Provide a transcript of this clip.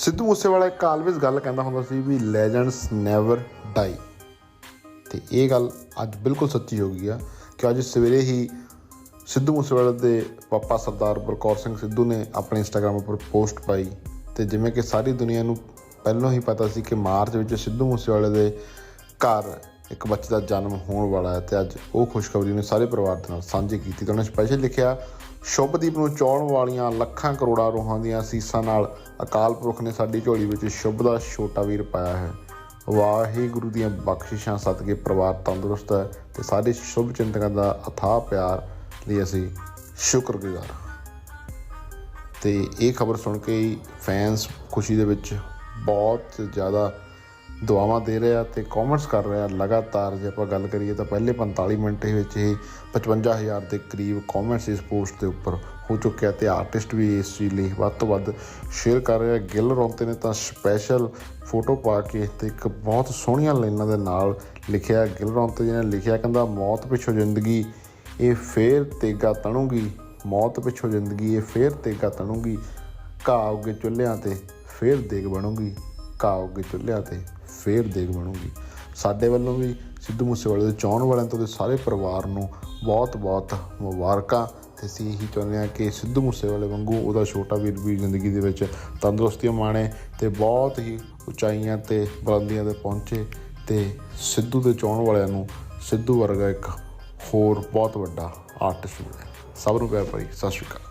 ਸਿੱਧੂ ਮੂਸੇਵਾਲਾ ਇੱਕ ਆਲਵੇਜ਼ ਗੱਲ ਕਹਿੰਦਾ ਹੁੰਦਾ ਸੀ ਵੀ ਲੈਜੈਂਡਸ ਨੈਵਰ ਡਾਈ ਤੇ ਇਹ ਗੱਲ ਅੱਜ ਬਿਲਕੁਲ ਸੱਚੀ ਹੋ ਗਈ ਆ ਕਿ ਅੱਜ ਸਵੇਰੇ ਹੀ ਸਿੱਧੂ ਮੂਸੇਵਾਲੇ ਦੇ ਪਾਪਾ ਸਰਦਾਰ ਬਲਕੌਰ ਸਿੰਘ ਸਿੱਧੂ ਨੇ ਆਪਣੇ ਇੰਸਟਾਗ੍ਰam ਉੱਪਰ ਪੋਸਟ ਪਾਈ ਤੇ ਜਿਵੇਂ ਕਿ ਸਾਰੀ ਦੁਨੀਆ ਨੂੰ ਪਹਿਲਾਂ ਹੀ ਪਤਾ ਸੀ ਕਿ ਮਾਰਚ ਵਿੱਚ ਸਿੱਧੂ ਮੂਸੇਵਾਲੇ ਦੇ ਘਰ ਇੱਕ ਬੱਚੇ ਦਾ ਜਨਮ ਹੋਣ ਵਾਲਾ ਹੈ ਤੇ ਅੱਜ ਉਹ ਖੁਸ਼ਖਬਰੀ ਨੇ ਸਾਰੇ ਪਰਿਵਾਰ ਦੇ ਨਾਲ ਸਾਂਝੀ ਕੀਤੀ। ਤੇ ਉਹਨੇ ਸਪੈਸ਼ਲ ਲਿਖਿਆ, ਸ਼ੁਭਦੀਪ ਨੂੰ ਚਾਉਣ ਵਾਲੀਆਂ ਲੱਖਾਂ ਕਰੋੜਾਂ ਰੂਹਾਂ ਦੀਆਂ ਅਸੀਸਾਂ ਨਾਲ ਅਕਾਲ ਪੁਰਖ ਨੇ ਸਾਡੀ ਝੋਲੀ ਵਿੱਚ ਸ਼ੁਭ ਦਾ ਛੋਟਾ ਵੀਰ ਪਾਇਆ ਹੈ। ਵਾਹਿਗੁਰੂ ਦੀਆਂ ਬਖਸ਼ਿਸ਼ਾਂ ਸਦਕੇ ਪਰਿਵਾਰ ਤੰਦਰੁਸਤ ਹੈ ਤੇ ਸਾਰੇ ਸ਼ੁਭ ਚਿੰਤਕਾਂ ਦਾ ਅਥਾਹ ਪਿਆਰ ਲਈ ਅਸੀਂ ਸ਼ੁਕਰਗੁਜ਼ਾਰ ਹਾਂ। ਤੇ ਇਹ ਖਬਰ ਸੁਣ ਕੇ ਹੀ ਫੈਨਸ ਖੁਸ਼ੀ ਦੇ ਵਿੱਚ ਬਹੁਤ ਜ਼ਿਆਦਾ ਦੁਆਵਾਂ ਦੇ ਰਿਹਾ ਤੇ ਕਮੈਂਟਸ ਕਰ ਰਿਹਾ ਲਗਾਤਾਰ। ਜੇ ਆਪਾਂ ਗੱਲ ਕਰੀਏ ਤਾਂ ਪਹਿਲੇ 45 ਮਿੰਟ ਦੇ ਵਿੱਚ ਹੀ 55000 ਦੇ ਕਰੀਬ ਕਮੈਂਟਸ ਇਸ ਪੋਸਟ ਦੇ ਉੱਪਰ ਹੋ ਚੁੱਕਿਆ ਤੇ ਆਰਟਿਸਟ ਵੀ ਇਸ ਚੀਜ਼ ਲਈ ਵੱਧ ਤੋਂ ਵੱਧ ਸ਼ੇਅਰ ਕਰ ਰਿਹਾ। ਗਿੱਲ ਰੌਂਤੇ ਨੇ ਤਾਂ ਸਪੈਸ਼ਲ ਫੋਟੋ ਪਾ ਕੇ ਤੇ ਇੱਕ ਬਹੁਤ ਸੋਹਣੀਆਂ ਲਾਈਨਾਂ ਦੇ ਨਾਲ ਲਿਖਿਆ। ਗਿੱਲ ਰੌਂਤੇ ਜੀ ਨੇ ਲਿਖਿਆ ਕਹਿੰਦਾ, ਮੌਤ ਪਿੱਛੋਂ ਜ਼ਿੰਦਗੀ, ਇਹ ਫੇਰ ਤੇਗਾ ਤਣੂਗੀ। ਮੌਤ ਪਿੱਛੋਂ ਜ਼ਿੰਦਗੀ, ਇਹ ਫੇਰ ਤੇਗਾ ਤਣੂਗੀ। ਘਾਹ ਉੱਗੇ ਚੁੱਲ੍ਹਿਆਂ ਤੇ ਫੇਰ ਦੇਗ ਬਣੂਗੀ। ਘਾਹ ਉੱਗੇ ਚੁੱਲ੍ਹਿਆਂ ਤੇ ਫੇਰ ਦੇਗ ਬਣੂਗੀ। ਸਾਡੇ ਵੱਲੋਂ ਵੀ ਸਿੱਧੂ ਮੂਸੇਵਾਲੇ ਦੇ ਚਾਹਣ ਵਾਲਿਆਂ ਤੋਂ ਤੇ ਸਾਰੇ ਪਰਿਵਾਰ ਨੂੰ ਬਹੁਤ ਬਹੁਤ ਮੁਬਾਰਕਾਂ। ਤੇ ਅਸੀਂ ਇਹੀ ਚਾਹੁੰਦੇ ਹਾਂ ਕਿ ਸਿੱਧੂ ਮੂਸੇਵਾਲੇ ਵਾਂਗੂ ਉਹਦਾ ਛੋਟਾ ਵੀਰ ਵੀ ਜ਼ਿੰਦਗੀ ਦੇ ਵਿੱਚ ਤੰਦਰੁਸਤੀਆਂ ਮਾਣੇ ਤੇ ਬਹੁਤ ਹੀ ਉਚਾਈਆਂ ਤੇ ਬੁਲੰਦੀਆਂ ਤੇ ਪਹੁੰਚੇ ਤੇ ਸਿੱਧੂ ਦੇ ਚਾਹਣ ਵਾਲਿਆਂ ਨੂੰ ਸਿੱਧੂ ਵਰਗਾ ਇੱਕ ਹੋਰ ਬਹੁਤ ਵੱਡਾ ਆਰਟਿਸਟ ਮਿਲੇ ਸਭ ਨੂੰ ਪਿਆਰ ਭਰੀ, ਸਤਿ ਸ਼੍ਰੀ ਅਕਾਲ।